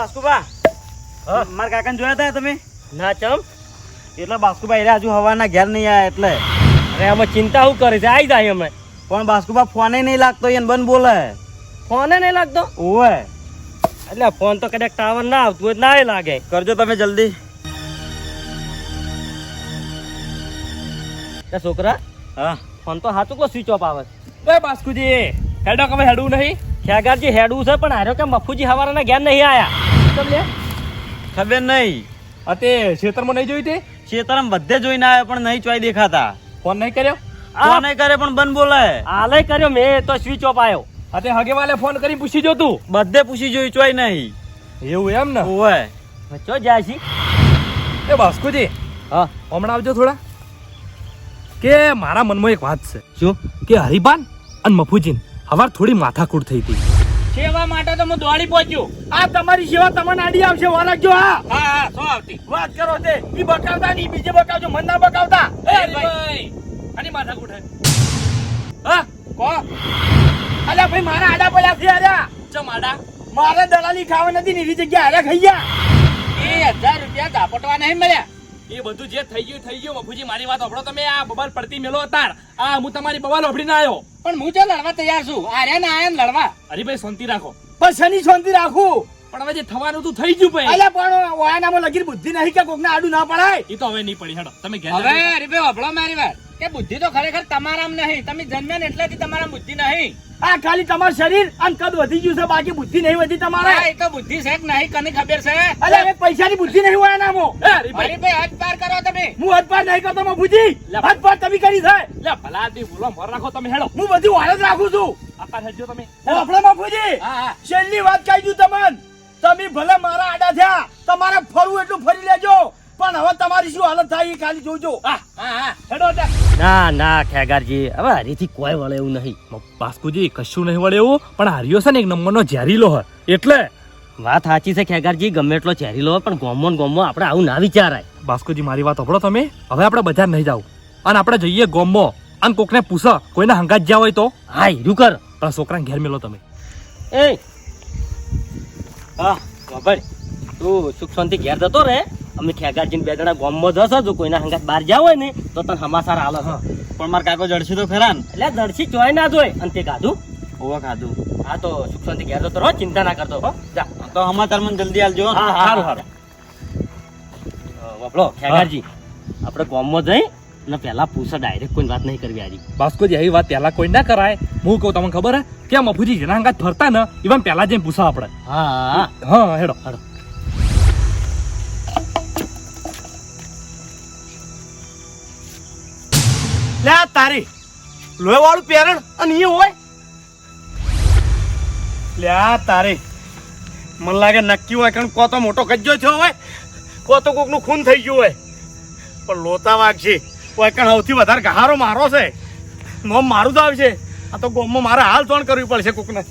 બાસ્કુબા? હા? મારા કાકાને જોયા હતા તમે? ના ચમ. એટલે બાસ્કુબા એરા હજુ હવાના ઘેર નહીં આયા એટલે. અરે આમાં ચિંતા શું કરે છે? આવી જાય અમે. પણ બાસ્કુબા ફોને નહીં લાગતો એને બંધ બોલે. ફોને નહીં લાગતો? ઓવે. એટલે ફોન તો કદાચ ટાવર ના આવતું હોય તો ના લાગે. કરજો તમે જલ્દી. એ છોકરા હા. ફોન તો હાચું કો સ્વિચ ઓફ આવે એ બાસ્કુજી હેડો કમે હેડવું નહીં. ખેગારજી હેડવું છે પણ હારો કે મફુજી હવારના ઘેર નહીં આયા. તમને ખબર નહીં. અતે ખેતરમાં નહીં જોઈ તે? શેતરમ બધે જોઈને આવ્યા પણ નહીં ચોઈ દેખાતા. ફોન નહીં કર્યો? ફોન નહીં કરે પણ બંધ બોલે. આલે કર્યો મેં તો સ્વિચ ઓફ આવ્યો અતે હગે વાલે ફોન કરી પૂછી જો તું. બધે પૂછી જોઈ ચોઈ નહીં. એવું એમ ને? ઓય ચો જાય છી? એ બાસ્કુજી હા. હમણાં આવજો થોડા. કે મારા મનમાં એક વાત છે. શું? કે હરિબાન અને મફુજીન. હવાર થોડી માથાકૂટ થઈ હતી. સેવા માટે તો હું દોડી પહોંચ્યો. આ તમારી સેવા તમને આડી આવશે વાલાજો હા. હા હા શું આવતી? વાત કરો તે. ઈ બકાવતા ની બીજે બકાવજો મન ના બકાવતા. એ ભાઈ. આની માથાકૂટ હે. હા કો. અલ્યા ભાઈ મારા આડા પડ્યા છે આર્યા ચમ આડા? મારે દલાલી ખાવા નથી ને એવી જગ્યા અરે ખાઈ ગયા. એ હજાર રૂપિયા દાપટવા નહીં મળ્યા. એ બધું જે થઈ ગયું થઈ ગયું. બાપુજી મારી વાત સાંભળો તમે. આ બબાલ પડતી મેલો તાર આ હું તમારી બબાલ ઓફડીને આવ્યો. પણ હું જો લડવા તૈયાર છું? આર્યા ને આયા લડવા લડવા. ભાઈ શાંતિ રાખો. પણ શની શાંતિ રાખું? પણ હવે જે થવાનું તું થઈ ગયું ભાઈ. અલ્યા પણ વાયાનામાં લગીર બુદ્ધિ નહીં કે કોકને આડું ના પડાય? એ તો હવે નહીં પડી. હેડો તમે ઘેર હવે અરે ભાઈ ઓભળો મારી વાત. કે બુદ્ધિ તો ખરેખર તમારામ નહીં. તમે જન્મ્યા ને એટલેથી તમારા બુદ્ધિ નહીં. આ ખાલી તમારું શરીર અને કદ વધી ગયું છે બાકી બુદ્ધિ નહીં વધી તમારે. એ તો બુદ્ધિ છે કે નહીં કને ખબર છે? અરે પૈસાની બુદ્ધિ નહીં હોય નામો હરીભાઈ ભાઈ. હદ પાર કરો તમે. હું હદ પાર નહીં કરતો લે. હદ પાર તમે કરી છે. લે ભલા બોલો મોર રાખો તમે હેડો. હું બધું વાળ જ રાખું છું. આકાર હેડજો તમે. આપણે હા છેલ્લી વાત કહી દઉં તમને? તમે ભલે મારા આડા થયા તમારે ફરવું એટલું ફરી લેજો. પણ હવે તમારી શું હાલત થાય એ ખાલી જોજો. હા હા હેડો તા. ના ના ખેગારજી. હવે હરીથી કોઈ વળે એવું નહીં. બાસ્કુજી કશું નહીં વળે એવું પણ હાર્યો છે ને એક નંબરનો ઝેરીલો હોય. એટલે? વાત સાચી છે ખેગારજી ગમે એટલો ચેરી લો પણ ગોમો ગોમો આપણે આવું ના વિચારાય. બાસ્કુજી મારી વાત સાંભળો તમે. હવે આપણે બજાર નહીં જાવ. અને આપણે જઈએ ગોમો. અને કોકને પૂછો કોઈને હંગાત જ્યાં હોય તો? હા હીરું કર. પણ છોકરાને ઘેર મેલો તમે. એ હા ભાઈ તું સુખ શાંતિ ઘેર જતો રે અમે ખેગારજી બે જણા ગોમમાં જશો જો કોઈના હંગાત બહાર જાવ હોય ને તો તને હમાસાર હાલ પણ મારા કાકો જડશી તો ખરા ને. એટલે જડશી ચોય ના જોય અને તે કાધું ઓવે ખાધું. હા તો સુખ શાંતિ ઘેર જતો રહો ચિંતા ના કરતો હો. જા. તો હમાસાર મને જલ્દી આલજો હો. હા, હા, સારું, હા. અ, ખેગારજી આપણે ગોમમાં જઈ ને પહેલા પૂછો ડાયરેક્ટ કોઈ વાત નહીં કરવી આજી બાસ્કોજી એવી વાત પહેલા કોઈ ના કરાય. હું કહું તમને ખબર હે? કે આ મફુજી જેના હંગાત ફરતા ને ઇવન પહેલા જઈને પૂછા આપણે. હા. હા હેડો. હેડો. તારી. લોહી વાળું પેરણ અને એ હોય. લ્યા તારી. મને લાગે નક્કી હોય કારણ કો તો મોટો કજ્જો થયો હોય. કો તો કોકનું ખૂન થઈ ગયું હોય. પણ લોતા વાગશે કોઈ કણ સૌથી વધારે ગહારો મારો છે. નોમ મારું તો આવશે આ તો ગોમમાં મારે હાલ તોણ કરવી પડશે કોકને.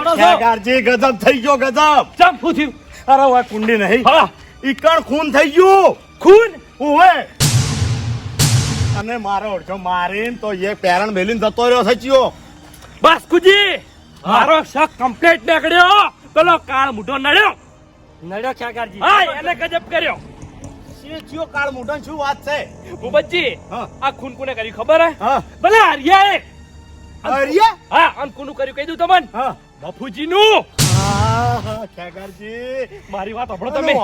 ખેગારજી ગજબ થઈ ગયો ગજબ. ચમ શું થયું? અરે ઓય કુંડી નહીં. હા. ઈકણ ખૂન થઈ ગયું. ખૂન? ઓવે અને મારો ઓળખો મારીને તો એ પેરણ ભેલીન જતો રહ્યો સચ્યો બાસ્કુજી મારો શક કમ્પ્લીટ નીકળ્યો પેલો કાળ મુઢો નડ્યો. નડ્યો ખેગારજી હા એને ગજબ કર્યો. ચિયો કાળ મૂઢો શું વાત છે? ભૂપતજી હા. આ ખૂન કોને કર્યું ખબર હે? હા. ભલે હરિયા? અરિયા હા અન કોનું કર્યું કહી દઉં તમને. હા. બાપુજીનું! હા મારી વાત તમે? તમે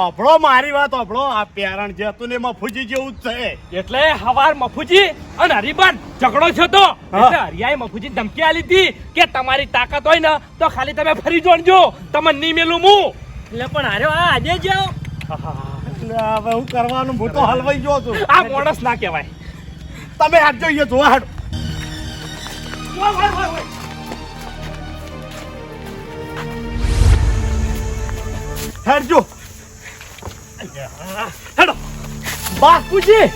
મારી વાત ઓભળો આ પેરણ જે હતું ને મફુજી જેવું જ છે. એટલે હવાર મફુજી અને હરિબાન ઝઘડો છે તો. એટલે હરિયાએ મફુજી ધમકી આલી હતી કે તમારી તાકાત હોય ને તો ખાલી તમે ફરી જોડજો. તમને નહીં મેલું હું. એટલે પણ હારે આ આજે જાઓ એટલે હવે હું કરવાનું? હું તો હલવાઈ જો છું. આ મોણસ ના કહેવાય. તમે હાથ જોઈએ જોવા હાથ. હેડજો. હેડો. બાપુજી.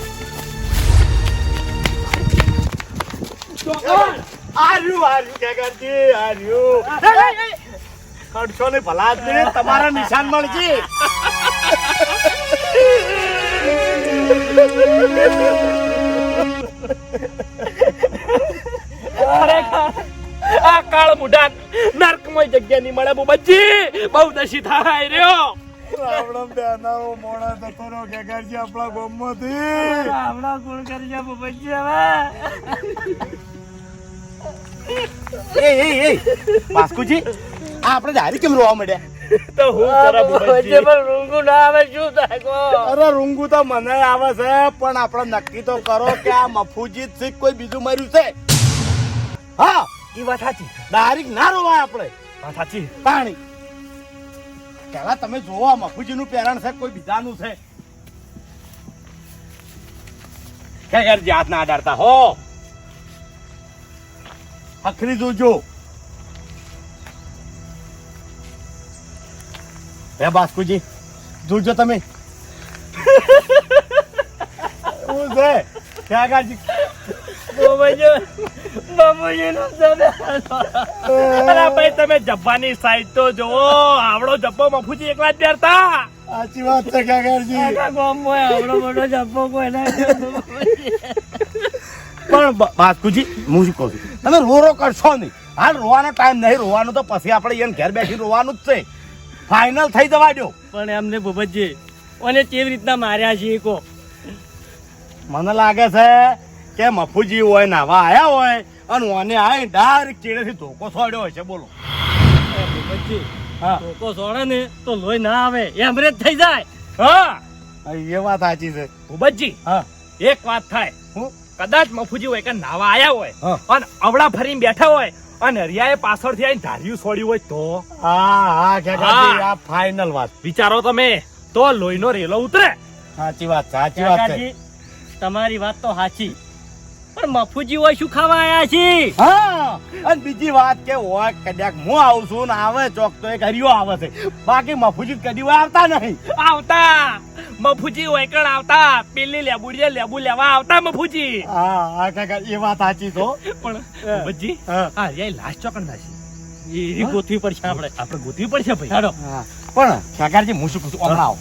આર્યું આર્યું ખેગારજી આર્યું. કડશો ને ભલા આદમી તમારા નિશાન મળશે. આ કાળ મુઢાન નર્કમય જગ્યા ની મળે બુબજી બહુ દશી થાય રહ્યો. રાવણમ બેનાઓ મોણા જતો રહ્યો ખેગારજી આપણા ગામમાંથી. હમણાં કોણ કરી જા બબજી હવે. એ એ એ. વાસ્કુજી આ આપણે ડાયરી કેમ રોવા મળ્યા તો હું રૂંગું ના આવે શું થાય અરે રૂંગુ તો મને આવે છે પણ આપણે નક્કી તો કરો કે આ મફુજી સિંહ કોઈ બીજું મર્યું છે. હા ઈ વાત સાચી. ડાયરેક્ટ ના રોવાય આપણે. વાત સાચી. પાણી. પેલા તમે જોવા આ મફુજી નું પેરણ છે કે કોઈ બીજાનું છે. કે યાર જાત ના ડરતા હો. હખરી જોજો. હે બાસ્કુજી જોજો તમે. શું છે. તમે અરે ભાઈ તમે જબ્બાની સાઈડ તો જોવો આવડો જબ્બો મફુજી એકલા જ પહેરતા સાચી વાત છે કાકાજી. આવડો મોટો જપ્પો કોઈ ના પણ બાસ્કુજી હું શું કહું છું? તમે રો રો કરશો નહીં. હાલ રોવાનો ટાઈમ નહીં રોવાનો તો પછી આપણે એને ઘેર બેસી રોવાનું જ છે. ફાઇનલ થઈ જવા દો પણ એમને ભૂપતજી અને કેવી રીતના માર્યા છે કો મને લાગે છે કે મફુજી હોય નાવા આયા હોય અને ઓને આય ડાયરેક્ટ ચેડેથી ધોકો છોડ્યો હોય છે બોલો ધોકો સોડે ને તો લોહી ના આવે એમરેજ થઈ જાય. હા. એ વાત સાચી છે. ભૂપતજી હા. એક વાત થાય. હું? કદાચ મફુજી હોય કે નાવા આયા હોય. અને અવળા ફરીને બેઠા હોય અને હરિયાએ પાછળથી આવીને ધાર્યું છોડ્યું હોય તો? હા હા આ ફાઇનલ વાત. વિચારો તમે તો લોહીનો રેલો ઉતરે. સાચી વાત સાચી વાત છે. તમારી વાત તો સાચી. પણ મફુજી હોય શું ખાવા આયા છે? હા અને બીજી વાત કે હોય કદાચ હું આવું છું ને આવે ચોક તો એક હરિયો આવે છે. બાકી મફુજી કદી હોય આવતા નહીં. આવતા. મફુજી હોય કણ આવતા. પેલી લેબુડીએ લેબુ લેવા આવતા મફુજી. હા હા કાકા એ વાત સાચી તો પણ ભૂપતજી હા. હા લાસ્ટ ચોકણ થશે એ ગોથવી પડશે આપણે. આપણે ગોતવી પડશે ભાઈ. હાડો. પણ કાકાજી હું શું કહું છું? હમણાં આવો.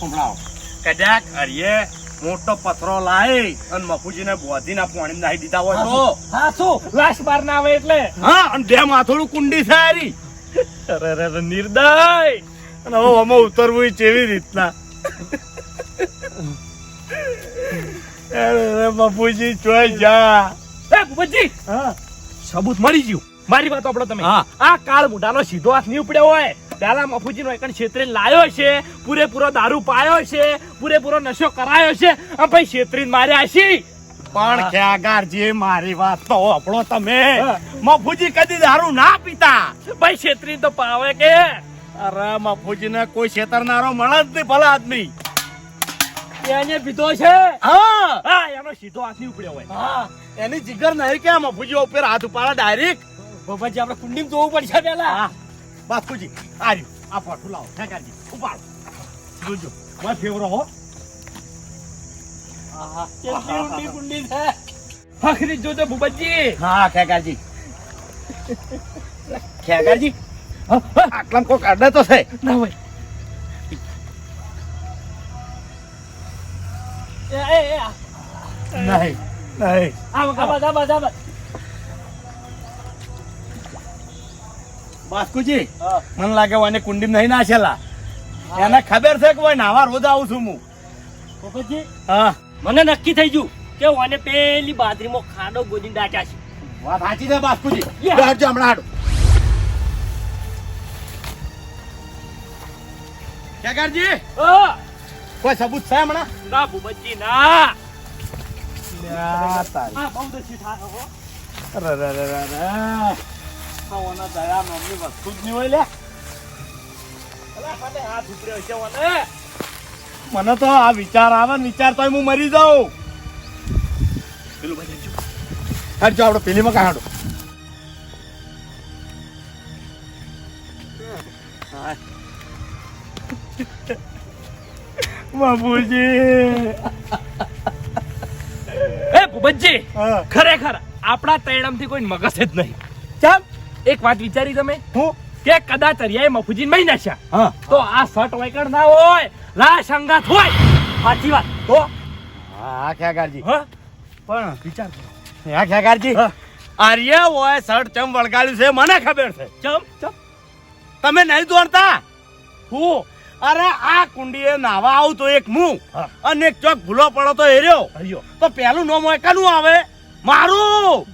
હમણાં આવો. કદાચ હરિયે મોટો પથરો લાવી અને મફુજીને બોધીને પાણી નાહી દીધા હોય તો? હા શું? લાશ બાર ના આવે એટલે? હા અને બે માથોડું કુંડી સારી અરે અરે નિર્દય! અને હવે આમાં ઉતરવું કેવી રીતના? અરે બાપુજી ચોય જા. એ ભૂપતજી! હા. સબૂત મળી ગયું. મારી વાત આપણો તમે. હા. આ કાળ મોઢાનો સીધો હાથ નહીં ઉપડ્યો હોય. પેલા મફુજી નો એકણ છેતરી લાયો છે. પૂરેપૂરો દારૂ પાયો છે. પૂરેપૂરો નશો કરાયો છે. ભાઈ છેતરી માર્યા છે. પણ ખ્યાગારજી મારી વાત તો આપણો તમે. મફુજી કદી દારૂ ના પીતા. ભાઈ છેતરી તો પાવે કે. અરે મફુજીને કોઈ છેતરનારો મળે જ નહીં ભલા આદમી એને પીધો છે? હા. હા એનો સીધો હાથ નહીં ઉપડ્યો હોય. હા એની જીગર નહીં કે મફુજી ઉપર હાથ ઉપાડા ડાયરેક્ટ બાબાજી આપણે કુંડી જોવું પડશે પેલા હા. બાપુજી આ રહ્યું આ પાઠું લાવો. ખ્યાગારજી ઉપાડો. જોજો. મારો ફેવરો હો. કેટલી ઊંડી કુંડી છે. આખરી જોજો ભૂપતજી. હા ખેગારજી ખેગારજી આટલામાં કોક અડે તો છે. ના હોય. નહીં નહીં. આ બસ આ બાસ્કુજી મને લાગે ઓને કુંડી નહીં નાખેલા એને ખબર છે કે નાવા રોજ આવું છું હું. મને નક્કી થઈ ગયું કે ઓને પેલી બાજરીમાં ખાડો ગોદીને દાટ્યા છે. વાત સાચી છે બાસ્કુજી. હમણાં હાડો. કોઈ સબૂત છે હમણાં? ના ભૂપતજી ના. આ બહુ દસી થાય ઓના દયા નામની વસ્તુ જ નહીં હોય લે. મને હાથ ઉપડ્યો છે ઓને. મને તો આ વિચાર આવે ને વિચાર તો હું મરી જાઉં. પેલું બાજુ જો. હાડજો આપણે પેલીમાં કાઢો બાપુજી. એ ભૂપતજી ખરેખર આપણા તૈણમથી કોઈ મગજ જ નહીં. કેમ એક વાત વિચારી તમે? હું? કે કદાચ અરિયાએ મફુજી મહી નાખ્યા. હા. તો આ શર્ટ વાયકડ ના હોય લાશ સંગાત હોય. સાચી વાત. તો? હા ખ્યાગારજી હા. પણ વિચાર કરો. હા ખ્યાગારજી આર્ય હોય શર્ટ ચમ વળગાડ્યું છે મને ખબર છે. ચમ? ચમ. તમે નહીં દોડતા? હું? અરે આ કુંડીએ નાવા આવું તો એક મું. અને એક ચોક ભૂલો પડો તો એર્યો હરિયો તો પેલું નોમ હોય કનું આવે. મારું!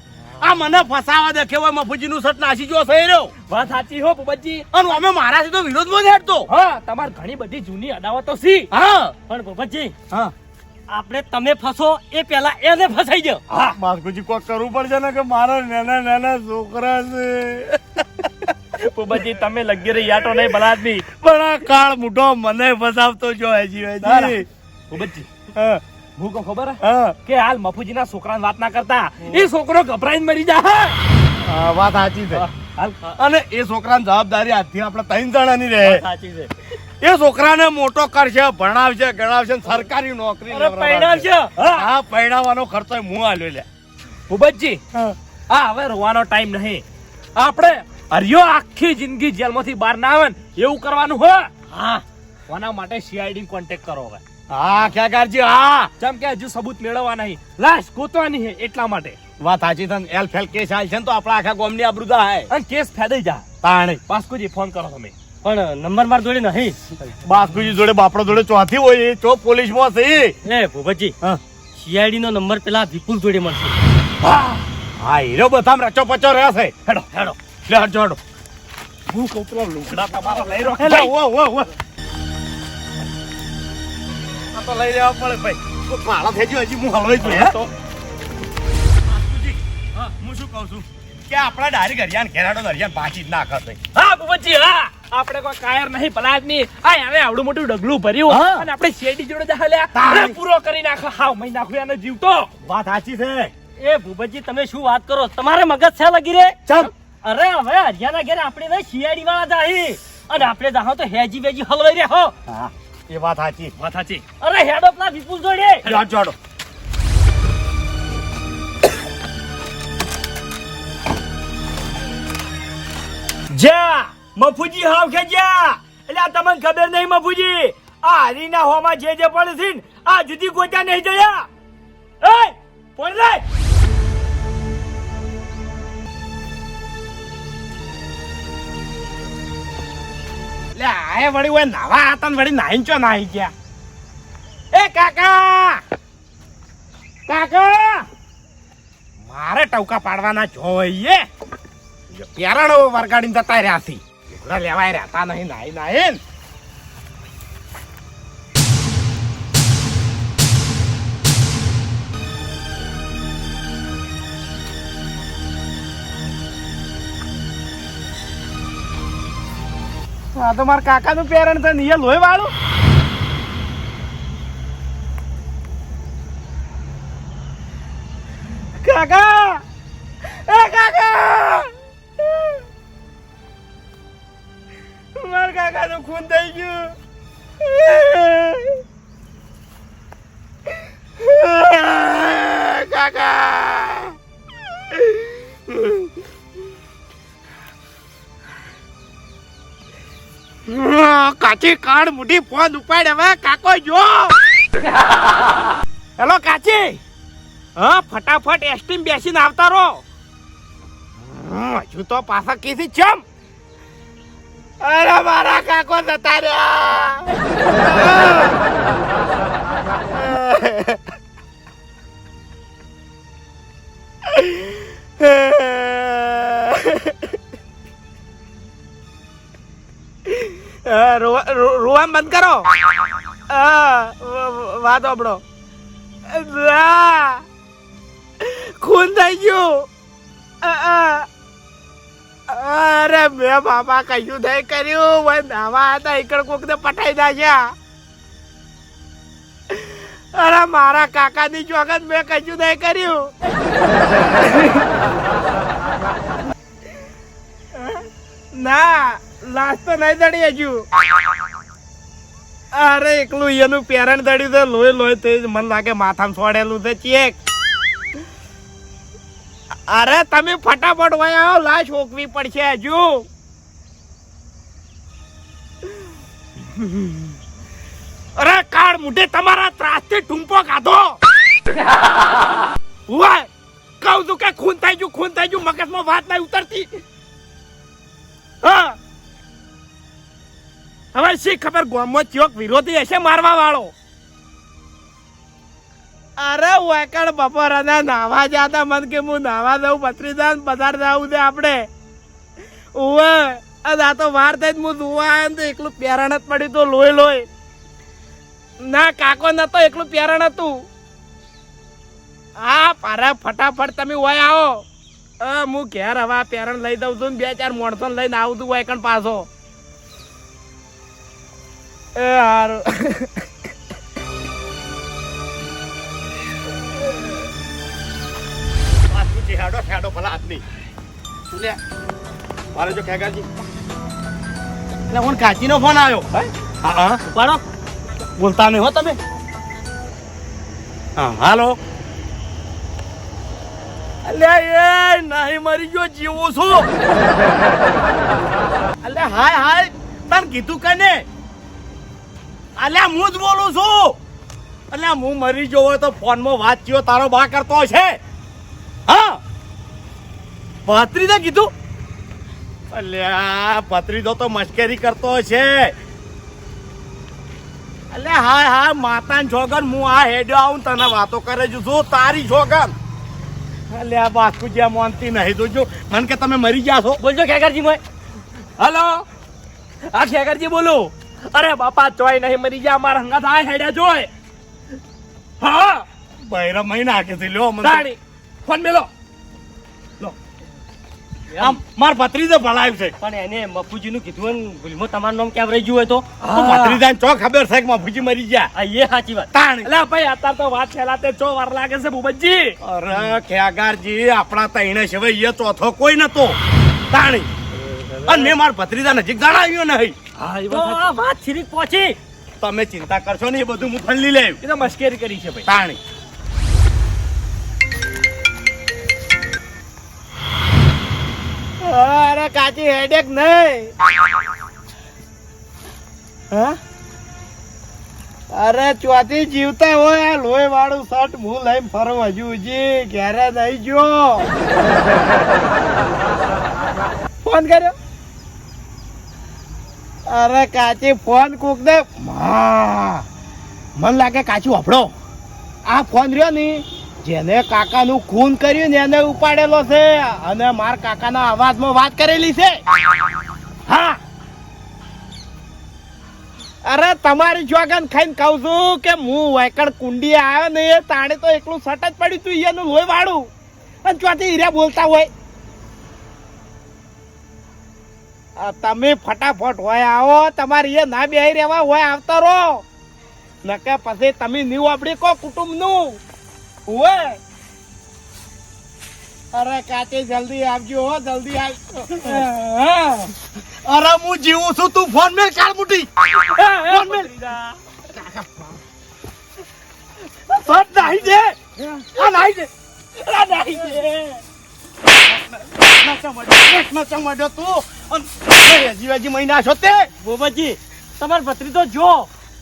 આ મને ફસાવા દેખે હોય મફુજીનું સટ નાસી જો થઈ રહ્યો. વાત સાચી હો ભૂપતજી. અને અમે મારાથી તો વિરોધમાં હેડતો હા તમાર ઘણી બધી જૂની અદાવતો સી. હા. પણ ભૂપતજી હા. આપણે તમે ફસો એ પેલા એને ફસાઈ ગયો હા. બાસ્કુજી કોક કરવું પડશે ને કે મારા નાના નાના છોકરા છે. ભૂપતજી તમે લગી રહી યાટો નહીં ભલા આદમી પણ આ કાળ મોટો મને ફસાવતો જો હજી ના, ના. હજી ભૂપતજી હા. હું કહું ખબર હે? કે હાલ મફુજીના છોકરાને વાત ના કરતા. એ છોકરો ગભરાઈને મરી જા હા. હા, વાત સાચી છે. અને એ છોકરાની જવાબદારી આજથી આપણે ત્રણ જણાની રહે. સાચી છે. એ છોકરાને મોટો કરશે ભણાવશે ગણાવશે સરકારી નોકરી પૈણાવશે. હા. હા પૈણાવાનો ખર્ચો હું આલ્યો લે. ભૂપતજી આ હવે રોવાનો ટાઈમ નહીં. આપણે હરિયો આખી જિંદગી જેલમાંથી બહાર ના આવે ને એવું કરવાનું હો. હા. કોના માટે સીઆઈડી કોન્ટેક્ટ કરો હવે? હા ખ્યાગારજી હા. જેમ કે હજુ સબૂત મેળવવા નહીં. લાશ ગોતવાની હે એટલા માટે. વાત સાચી તન એલ ફેલ કેસ આલ છે ને તો આપણા આખા ગામની આબરૂ જાય અને કેસ ફેદાઈ જા. તાણે બાસ્કુજી ફોન કરો તમે. પણ નંબર માર જોડે નહીં. બાસ્કુજી જોડે બાપડો જોડે ચોથી હોય એ ચો પોલીસમાં છે. ઈ. એ ભૂપતજી હા. સીઆઈડી નો નંબર પેલા વિપુલ જોડે મળશે. હા. હીરો બધામ રચો પચો રહ્યા છે. હેડો. હેડો. લે હટ જોડો હું કહું પેલા લુગડા તમારા લઈ રહ્યો. ઓ, ઓ, ઓ. આ તો લઈ લેવા પડે ભાઈ. તો થઈ ગયો હજી હું હલવાઈ છું તો હા, હું શું કહું છું કે આપણા ડાયરેક્ટ હરિયાણ ઘેરાડો હરિયાણ પાછી જ નાખે છે હા ભૂપતજી હા. આપણે કોઈ કાયર નહીં ભલા આદમી આ એને આવડું મોટું ડગલું ભર્યું હા. અને આપણે શેરડી જોડે તારે. પૂરો કરી નાખો. હાવ મહી નાખો એને જીવતો વાત સાચી છે. એ ભૂપતજી તમે શું વાત કરો? તમારે મગજ છે લગી રે? ચમ. અરે હવે હરિયાના ઘેર આપણે શિયાળી વાળા જાહી. અને આપણે જાહો તો હેજી વેજી હલવાઈ રહ્યા હો. હા. એ વાત સાચી. વાત સાચી. અરે હેડ ઓફ ના વિપુલ જોડે. હટ જોડો. જા મફુજી હાવ ખેજ્યા એટલે આ તમને ખબર નહીં મફુજી? આ હરીના હોમાં જે જે પડે છે આ જુદી ગોચા નહીં જયા. એ પોણ આય વળી ઓય નાવા ને વળી નાઈન ચો નાહી ગયા? એ કાકા! કાકા! મારે ટવકા પાડવાના જોઈએ પેરાણો વરગાડીને જતા રહ્યા છી. લેવાય રહેતા નહીં, નાહી નાઈ આ તો મારા કાકાનું પેરણ છે ને એ લોહી વાળું. કાકા! એ કાકા! મારા કાકાનું ખૂન થઈ ગયું. કાકા! કાચી કાળ મુઠી ફોન ઉપાડ હવે, કાકો, જો. હેલો, કાચી. હા, ફટાફટ એસટીમ બેસીને આવતા રહો. હજુ તો પાછા કીધી ચમ. અરે, મારા કાકો જતા રહ્યા. રોવાન બંધ કરો. વાત આપડો ખૂન થઈ ગયું. અરે મેં બાપા કશું નહીં કર્યું. ભાઈ નાવા હતા એકડ કોક ને પટાઈ નાખ્યા. અરે મારા કાકાની ચોગત મેં કશું નહીં કર્યું. ના. લાશ તો નહીં દડી હજુ. અરે, એકલું એનું પેરણ દડ્યું છે, લોહી લોહી તે મને લાગે માથામાં છોડેલું છે, ચેક. અરે, તમે ફટાફટ વયા આવો, લાશ ઓકવી પડશે હજુ. અરે, કાળ મુઢે તમારા ત્રાસથી ટૂંપો ખાધો હુઆ, કહું છું કે ખૂન થઈ ગયું, ખૂન થઈ ગયું, મગજમાં વાત નહીં ઉતરતી. હા. હવે શી ખબર ગામમાં ચોક વિરોધી હશે મારવા વાળો અરે વેકડ અને નાવા જાતા મન કે હું નાવા દઉં પત્રીદાન પધાર જાવું દે આપણે. ઓવે આ તો વાર થઈ હું જોવા આવ્યો તો એકલું પ્યારણ જ પડ્યું તો લોહી લોહી. ના, કાકો નતો એકલું પ્યારણ હતું. હા, પારા ફટાફટ તમે હોય આવો. હું ઘેર હવા પેરણ લઈ દઉં છું બે ચાર માણસો લઈને આવું છું વેકણ પાછો. એ હારું હેડો હેડો ભલા તું લે? મારે જો ખેગાજી. એટલે હું કાચીનો ફોન આવ્યો. હા? હા ઉપાડો. બોલતા નહીં હો તમે. હા હાલો. અલ્યા એ નહીં મરી ગયો જીવું છું. અલ્યા હાય હાય. તને કીધું કને? અલ્યા હું જ બોલું છું. અલ્યા હું મરી હોય તો ફોનમાં વાત થયો તારો બા કરતો છે હા. ભત્રીને કીધું. અલ્યા ભત્રીજો તો મશ્કરી કરતો છે અલે હાય હા માતાન છોગન હું આ હેડ્યો આવું તને વાતો કરે છું. તારી છોગન અલે આ બાસ્કુજી મોનતી નહીં જોજો. મને કે તમે મરી ગયા છો. બોલજો ખેગરજી મોય. હલો? આ ખેગરજી બોલો. અરે બાપા ચોય નહીં મરી ગયા મારા હંગા થાય હેડ્યા જોય. હા? બૈરા મહિના નાખે છે લ્યો મને તો. ફોન મેલો. આમ માર ભત્રીજો ભલાયું છે. પણ એને મફુજીનું કીધું ને ભૂલમાં તમારું નામ ક્યાં રહી ગયું હોય તો? તો ભત્રીજાને ચો ખબર છે કે મફુજી મરી ગયા? આ એ સાચી વાત. તાણ. એટલે ભાઈ અત્યારે તો વાત ફેલાતે ચો વાર લાગે છે ભૂપતજી. અરે ખેગારજી આપણા તઈને સિવાય એ ચોથો કોઈ નતો. તાણી. અને મેં મારા ભત્રીજા નજીક જણાવ્યું નહીં. હા એ વાત છીરીક પહોંચી. તમે ચિંતા કરશો ને એ બધું હું ફંડી લેવ એ તો મશ્કરી કરી છે ભાઈ. તાણી અરે કાચી હેડેક નહીં. હા? અરે ચોથી જીવતા હોય આ લોહી વાળું શર્ટ હું લઈને ફરું હજુ હજી ઘેરે નહીં ગયો? ફોન કર્યો? અરે કાચી ફોન કોક દે. મન લાગે કાચું હપડો આ ફોન રહ્યો ને, જેને કાકાનું ખૂન કર્યું ને એને ઉપાડેલો છે અને માર કાકાના અવાજમાં વાત કરેલી છે. અરે તમારી જોગન ખાઈને કહું છું કે હું વાયકડ કુંડી આવ્યો ને તાણે તો એકલું સટ જ પડ્યું તું એનું લોહી વાળું. અને ચોથી હીરા બોલતા હોય. તમે ફટાફટ હોય આવો તમારે એ ના બેહી રહેવા હોય આવતા રહો. નકે પછી તમે નીવ આપડી કો કુટુંબનું હોય અરે કાચે જલ્દી આવજો હો જલ્દી આવજો અરે હું જીવું છું તું ફોન મેલ કાલ મુઠી ફોન મેલ. સટ નાહી દે. આ નાહી દે. આ નાહી દે. નચા મળ્યો નચા મળ્યો તું અને જીવાજી મહિના છો તે? બોબતજી તમાર ભત્રી તો જો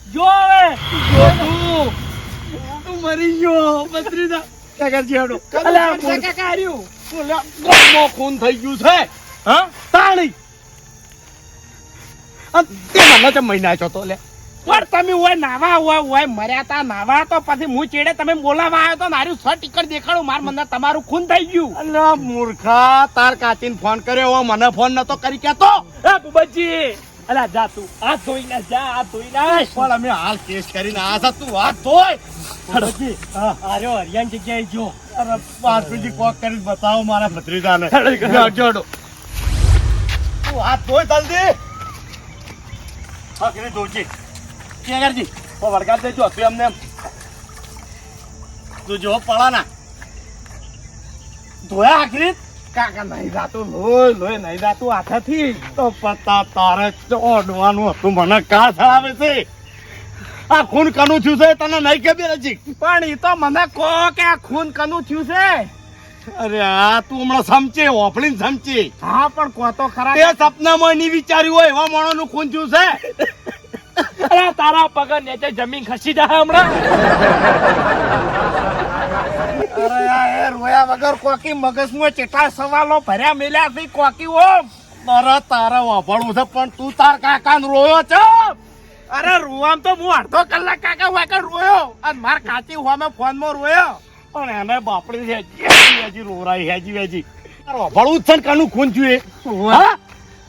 જો હવે. જો તું. તું મરી ગયો અલ્યા કાકા હાર્યું ગોમો ખૂન થઈ ગયું છે હા? તાણી. અને તે મને મહિના છો તો લે પણ તમે હોય નાવા હોય હોય મર્યા તા નાવા તો પછી હું ચેડે તમે બોલાવા આવ્યો તો મારું સ ટિકટ દેખાડું માર મને તમારું ખૂન થઈ ગયું. અલ્યા મૂર્ખા તાર કાચીને ફોન કર્યો હો મને ફોન નતો કરી કેતો. એ બુબજી અલા જા તું આ ધોઈ ના જા આ ધોઈ ના પણ અમે હાલ કેસ કરીને આ સા તું વાત ધોય. ભત્રીજી આર્યો હરિયાણ જગ્યાએ જો. અરે પાછુજી કોક કરી બતાવો મારા ભત્રીજાને. જોડો. તું હાથ ધોય જલ્દી. હા કરી ધોજી ઓ વળગાડ દેજો તું એમને એમ. તું જો પડાના ધોયા આખરી? કાકા નહીં જાતું લોય લોય નહીં જાતું હાથેથી. તો પતા તારે ચોડવાનું હતું. મને કા થડાવે છે? આ ખૂન કનું થયું છે? તને નહીં ખબર હજી પણ એ તો મને કહો કે આ ખૂન કનું થયું છે. અરે આ તું હમણાં સમજે ઓફળીને સમજે. હા પણ કહો તો ખરા. તે સપનામાં નહીં વિચાર્યું હોય એવા માણસનું ખૂન થયું છે? અરે તારા પગ નેચે જમીન ખસી જાય હમણાં. અરે આ એ રોયા વગર કોકી મગજમાં ચેટા સવાલો ભર્યા મેલ્યા થી કોકી ઓમ અરે તારે વાભળું છે પણ તું તાર કાકા રોયો છે. અરે રોવામ તો હું અડધો કલાક કાકા વાકા રોયો અને માર કાચી હોમે ફોનમાં રોયો. પણ એને બાપડી હેજી હેજી રોરાઈ હેજી હેજી. વાપરવું જ છે ને કાનું ખૂન થયું એ?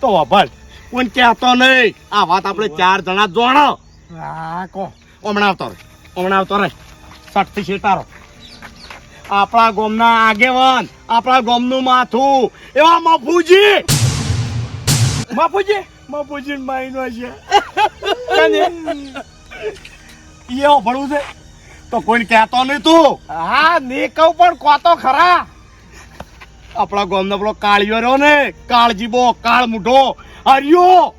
તો વાપર કોણ કહેતો નહીં? આ વાત આપણે ચાર જણા જોણો હા કો હમણાં આવતો રે હમણાં આવતો રે સટથી શેટારો આપણા ગામના આગેવાન આપણા ગોમનું માથું. એવા મફુજી. મફુજી? મફુજી માઈનો છે. એવો ભણવું છે. તો કોઈ કહેતો નહીં તું? હા ને કહું પણ કોતો ખરા. આપણા ગામનો પેલો કાળિયો રહ્યો ને કાળજીબો કાળ મુઢો હરિયો!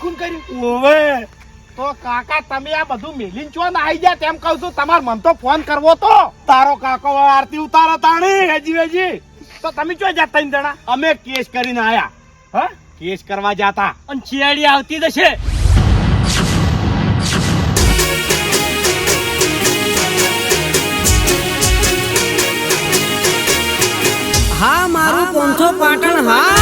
ખૂન કર્યું? ઓવે! તો કાકા તમે આ બધું મેલીન છો ને આઈ ગયા? તેમ કહું છું તમાર મન તો ફોન કરવો તો. તારો કાકો આરતી ઉતારો તાણી હેજી હેજી તો તમે ચો જાત ત્રણ જણા? અમે કેસ કરીને આયા. હા? કેસ કરવા જાતા. અને ચિયાડી આવતી જશે. હા મારું પોંથો પાટણ હા.